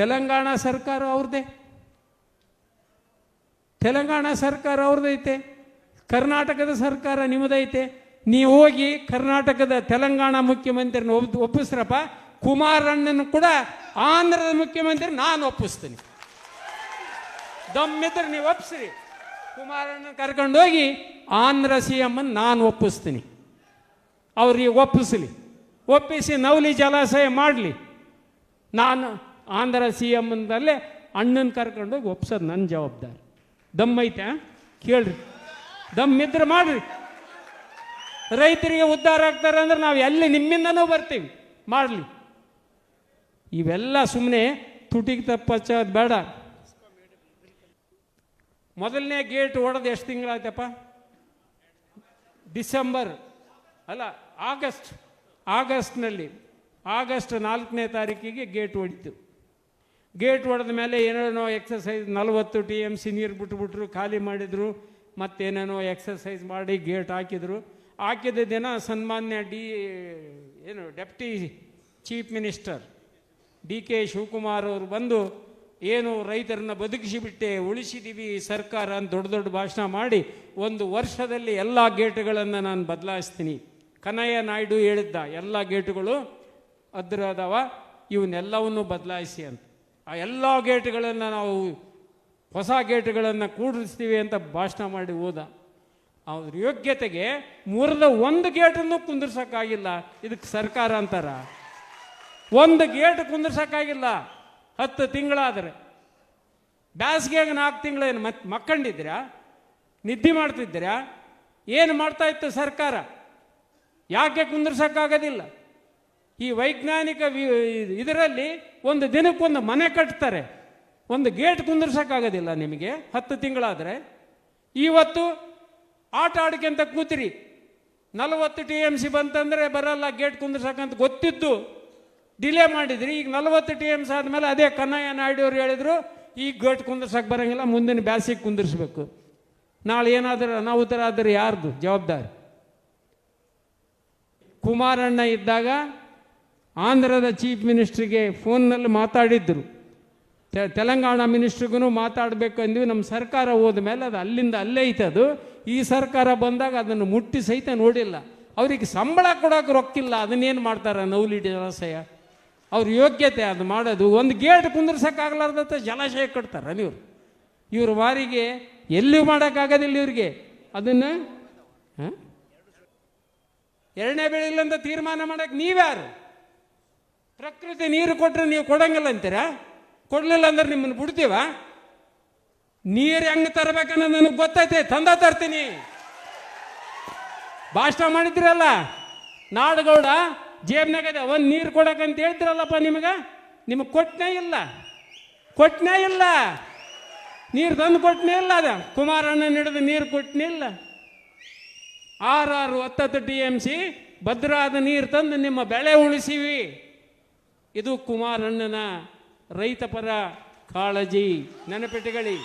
ತೆಲಂಗಾಣ ಸರ್ಕಾರ ಅವ್ರದ್ದೇ ತೆಲಂಗಾಣ ಸರ್ಕಾರ ಅವ್ರದ್ದೈತೆ ಕರ್ನಾಟಕದ ಸರ್ಕಾರ ನಿಮ್ಮದೈತೆ ನೀವು ಹೋಗಿ ಕರ್ನಾಟಕದ ತೆಲಂಗಾಣ ಮುಖ್ಯಮಂತ್ರಿನ ಒಪ್ ಒಪ್ಪಿಸ್ರಪ್ಪ. ಕುಮಾರಣ್ಣನ ಕೂಡ ಆಂಧ್ರದ ಮುಖ್ಯಮಂತ್ರಿ ನಾನು ಒಪ್ಪಿಸ್ತೀನಿ. ದಮ್ಮಿದ್ರೆ ನೀವು ಒಪ್ಪಿಸ್ರಿ ಕುಮಾರಣ್ಣನ ಕರ್ಕೊಂಡು ಹೋಗಿ ಆಂಧ್ರ ಸಿ ಎಮ್ಮನ್ನು ನಾನು ಒಪ್ಪಿಸ್ತೀನಿ. ಅವ್ರಿಗೆ ಒಪ್ಪಿಸಲಿ. ಒಪ್ಪಿಸಿ ನವಲಿ ಜಲಾಶಯ ಮಾಡಲಿ. ನಾನು ಆಂಧ್ರ ಸಿ ಎಮ್ಮಂದಲ್ಲೇ ಅಣ್ಣನ ಕರ್ಕೊಂಡೋಗಿ ಒಪ್ಸೋದು ನನ್ನ ಜವಾಬ್ದಾರಿ. ದಮ್ ಐತೆ? ಕೇಳ್ರಿ. ದಮ್ ಇದ್ರೆ ಮಾಡ್ರಿ. ರೈತರಿಗೆ ಉದ್ಧಾರ ಆಗ್ತಾರೆ ಅಂದ್ರೆ ನಾವು ಎಲ್ಲಿ ನಿಮ್ಮಿಂದನೂ ಬರ್ತೀವಿ. ಮಾಡಲಿ. ಇವೆಲ್ಲ ಸುಮ್ಮನೆ ತುಟಿಗೆ ತಪ್ಪಚ್ಚೋದು ಬೇಡ. ಮೊದಲನೇ ಗೇಟ್ ಹೊಡೆದು ಎಷ್ಟು ತಿಂಗಳಾಯ್ತಪ್ಪ? ಡಿಸೆಂಬರ್, ಅಲ್ಲ, ಆಗಸ್ಟ್. ಆಗಸ್ಟ್ನಲ್ಲಿ. ಆಗಸ್ಟ್ ನಾಲ್ಕನೇ ತಾರೀಕಿಗೆ ಗೇಟ್ ಹೊಡಿತು ಗೇಟ್ ಹೊಡೆದ ಮೇಲೆ ಏನೇನೋ ಎಕ್ಸಸೈಸ್ ನಲವತ್ತು ಟಿ ಎಂ ಸಿ ನೀರು ಬಿಟ್ಬಿಟ್ರು, ಖಾಲಿ ಮಾಡಿದರು, ಮತ್ತೇನೇನೋ ಎಕ್ಸಸೈಸ್ ಮಾಡಿ ಗೇಟ್ ಹಾಕಿದರು. ಹಾಕಿದ ದಿನ ಸನ್ಮಾನ್ಯ ಡಿ, ಏನು, deputy chief minister D K Shivakumar ಅವರು ಬಂದು, ಏನು ರೈತರನ್ನ ಬದುಕಿಸಿಬಿಟ್ಟೆ ಉಳಿಸಿದ್ದೀವಿ ಸರ್ಕಾರ ಅಂತ ದೊಡ್ಡ ದೊಡ್ಡ ಭಾಷಣ ಮಾಡಿ, ಒಂದು ವರ್ಷದಲ್ಲಿ ಎಲ್ಲ ಗೇಟ್ಗಳನ್ನು ನಾನು ಬದಲಾಯಿಸ್ತೀನಿ. ಕನಯ್ಯ ನಾಯ್ಡು ಹೇಳಿದ್ದ, ಎಲ್ಲ ಗೇಟುಗಳು ಅದಾವ ಇವನ್ನೆಲ್ಲವನ್ನು ಬದಲಾಯಿಸಿ ಅಂತ. ಆ ಎಲ್ಲ ಗೇಟ್ಗಳನ್ನು ನಾವು ಹೊಸ ಗೇಟ್ಗಳನ್ನು ಕೂಡಿಸ್ತೀವಿ ಅಂತ ಭಾಷಣ ಮಾಡಿ ಹೋದ. ಅವ್ರ ಯೋಗ್ಯತೆಗೆ ಮೂರದ ಒಂದು ಗೇಟನ್ನು ಕುಂದಿರ್ಸೋಕ್ಕಾಗಿಲ್ಲ. ಇದಕ್ಕೆ ಸರ್ಕಾರ ಅಂತಾರ. ಒಂದು ಗೇಟ್ ಕುಂದಿರ್ಸೋಕ್ಕಾಗಿಲ್ಲ. ಹತ್ತು ತಿಂಗಳಾದರೆ. ಬ್ಯಾಸ್ಗೆಗೆ ನಾಲ್ಕು ತಿಂಗಳೇನು ಮತ್ತೆ ಮಕ್ಕಂಡಿದ್ದೀರಾ? ನಿದ್ದೆ ಮಾಡ್ತಿದ್ದೀರಾ? ಏನು ಮಾಡ್ತಾ ಇತ್ತು ಸರ್ಕಾರ? ಯಾಕೆ ಕುಂದಿರ್ಸೋಕ್ಕಾಗೋದಿಲ್ಲ? ಈ ವೈಜ್ಞಾನಿಕ ಇದರಲ್ಲಿ ಒಂದು ದಿನಕ್ಕೊಂದು ಮನೆ ಕಟ್ತಾರೆ. ಒಂದು ಗೇಟ್ ಕುಂದಿರ್ಸೋಕ್ಕಾಗೋದಿಲ್ಲ ನಿಮಗೆ, ಹತ್ತು ತಿಂಗಳಾದರೆ. ಇವತ್ತು ಆಟ ಆಡ್ಕೊಂತ ಕೂತಿರಿ. ನಲವತ್ತು ಟಿ ಎಂ ಸಿ ಬಂತಂದರೆ ಬರಲ್ಲ, ಗೇಟ್ ಕುಂದಿರ್ಸಕ್ಕಂತ ಗೊತ್ತಿದ್ದು ಡಿಲೇ ಮಾಡಿದ್ರಿ, ಈಗ ನಲವತ್ತು ಟಿ ಎಮ್ಸ್ ಆದಮೇಲೆ ಅದೇ ಕನ್ನಯ್ಯ ನಾಯ್ಡು ಅವರು ಹೇಳಿದರು, ಈಗ ಗೇಟ್ ಕುಂದಿರ್ಸಕ್ಕೆ ಬರೋಂಗಿಲ್ಲ, ಮುಂದಿನ ಬ್ಯಾಸಿಗೆ ಕುಂದಿರ್ಸ್ಬೇಕು. ನಾಳೆ ಏನಾದರೂ ಅನಾಹುತರಾದರೆ ಯಾರ್ದು? ಜವಾಬ್ದಾರಿ? ಕುಮಾರಣ್ಣ ಇದ್ದಾಗ ಆಂಧ್ರದ ಚೀಫ್ ಮಿನಿಸ್ಟ್ರಿಗೆ ಫೋನ್ನಲ್ಲಿ ಮಾತಾಡಿದ್ದರು ತೆಲಂಗಾಣ ಮಿನಿಸ್ಟ್ರಿಗೂ ಮಾತಾಡಬೇಕು ಅಂದ್ವಿ ನಮ್ಮ ಸರ್ಕಾರ ಹೋದ ಮೇಲೆ ಅದು ಅಲ್ಲಿಂದ ಅಲ್ಲೇ ಐತೆ ಅದು. ಈ ಸರ್ಕಾರ ಬಂದಾಗ ಅದನ್ನು ಮುಟ್ಟಿ ಸಹಿತ ನೋಡಿಲ್ಲ. ಅವ್ರಿಗೆ ಸಂಬಳ ಕೊಡೋಕೆ ರೊಕ್ಕಿಲ್ಲ, ಅದನ್ನೇನು ಮಾಡ್ತಾರೆ ನೌಲಿ ಜಲಾಶಯ? ಅವ್ರ ಯೋಗ್ಯತೆ ಅದು ಮಾಡೋದು. ಒಂದು ಗೇಟ್ ಕುಂದಿರ್ಸೋಕ್ಕಾಗಲಾರ್ದಂಥ ಜಲಾಶಯ ಕಟ್ತಾರೆ ನೀವು ಇವ್ರ ವಾರಿಗೆ ಎಲ್ಲಿಯೂ ಮಾಡೋಕ್ಕಾಗೋದಿಲ್ಲ ಇವ್ರಿಗೆ. ಅದನ್ನು, ಹಾಂ? ಎರಡನೇ ಬೆಳೆ ಅಂತ ತೀರ್ಮಾನ ಮಾಡೋಕ್ಕೆ ನೀವ್ಯಾರು? ಪ್ರಕೃತಿ ನೀರು ಕೊಟ್ಟರೆ ನೀವು ಕೊಡಂಗಿಲ್ಲ ಅಂತೀರಾ? ಕೊಡಲಿಲ್ಲ ಅಂದ್ರೆ ನಿಮ್ಮನ್ನು ಬಿಡ್ತೀವ? ನೀರು ಹೆಂಗೆ ತರಬೇಕನ್ನೋದು ನನಗೆ ಗೊತ್ತೈತೆ, ತಂದ ತರ್ತೀನಿ. ಭಾಷಣ ಮಾಡಿದ್ರಲ್ಲ, ನಾಡುಗೌಡ ಜೇಬ್ನಾಗದ ಒಂದು ನೀರು ಕೊಡಕ್ಕಂತ ಹೇಳ್ತಿರಲ್ಲಪ್ಪ ನಿಮಗೆ? ನಿಮಗೆ ಕೊಟ್ಟನೇ ಇಲ್ಲ. ಕೊಟ್ಟನೇ ಇಲ್ಲ. ನೀರು ತಂದು ಕೊಟ್ಟನೇ ಇಲ್ಲ ಅದ. ಕುಮಾರಣ್ಣ ಹಿಡಿದು ನೀರು ಕೊಟ್ಟನೇ ಇಲ್ಲ. ಆರಾರು ಹತ್ತತ್ತು ಟಿ ಎಂ ಸಿ ಭದ್ರಾದ ನೀರು ತಂದು ನಿಮ್ಮ ಬೆಳೆ ಉಳಿಸಿವಿ. ಇದು ಕುಮಾರಣ್ಣನ ರೈತಪರ ಕಾಳಜಿ. ನೆನಪಿಟ್ಟುಗಳಿ